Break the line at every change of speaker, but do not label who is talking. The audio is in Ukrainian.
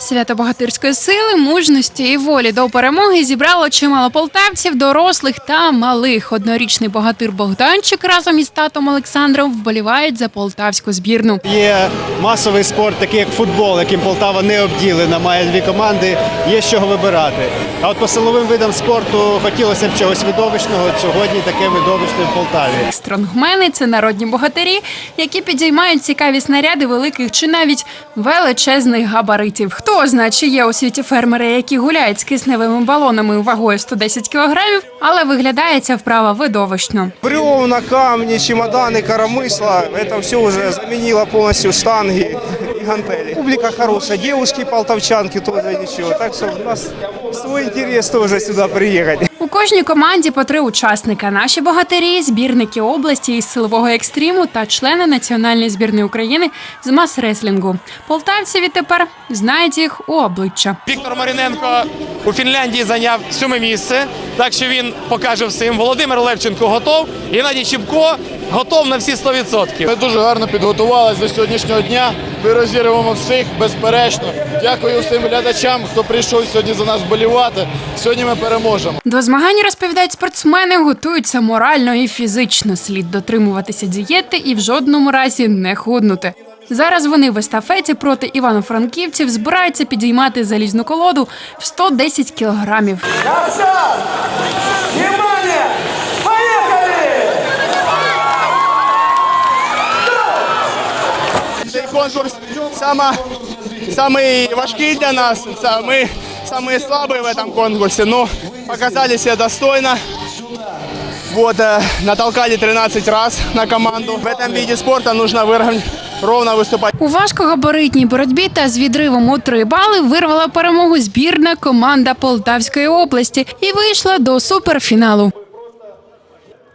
Свято богатирської сили, мужності і волі до перемоги зібрало чимало полтавців, дорослих та малих. Однорічний богатир Богданчик разом із татом Олександром вболівають за полтавську збірну.
Є масовий спорт, такий як футбол, яким Полтава не обділена, має дві команди, є з чого вибирати. А от по силовим видам спорту хотілося б чогось видовищного. Сьогодні таке видовищне в Полтаві.
Стронгмени це народні богатирі, які підіймають цікаві снаряди великих чи навіть величезних габаритів. Хто знає, чи є у світі фермери, які гуляють з кисневими балонами вагою 110 кілограмів, але виглядає ця вправа видовищно.
Бревна, камни, чемоданы, коромысла. Это все уже заменило полностью штанги и гантели. Публика хорошая, девушки полтавчанки тоже ничего. Так что у нас свой интерес тоже сюда приехать.
У кожній команді по три учасника. Наші богатирі, збірники області із силового екстриму та члени національної збірної України з мас-реслінгу. Полтавці відтепер знають їх у обличчя.
Віктор Мариненко у Фінляндії зайняв сьоме місце, так що він покаже всім. Володимир Левченко готов. Геннадій Чіпко готов на всі 100%.
Ми дуже гарно підготувалися до сьогоднішнього дня. Ми розірвемо всіх безперечно. Дякую всім глядачам, хто прийшов сьогодні за нас болівати. Сьогодні ми переможемо.
До змагань розповідають спортсмени, готуються морально і фізично. Слід дотримуватися дієти і в жодному разі не худнути. Зараз вони в естафеті проти івано-франківців збираються підіймати залізну колоду в 110 кілограмів.
конкурс сама, самый важкий для нас. Са- Мы самые слабые в этом конкурсе, но показали себя достойно. Вот, э, натолкали 13 раз на команду. В этом виде спорта нужно выровнять, ровно выступать.
У важкогабаритній боротьбі та з відривом у три бали вирвала перемогу збірна команда Полтавської області і вийшла до суперфіналу.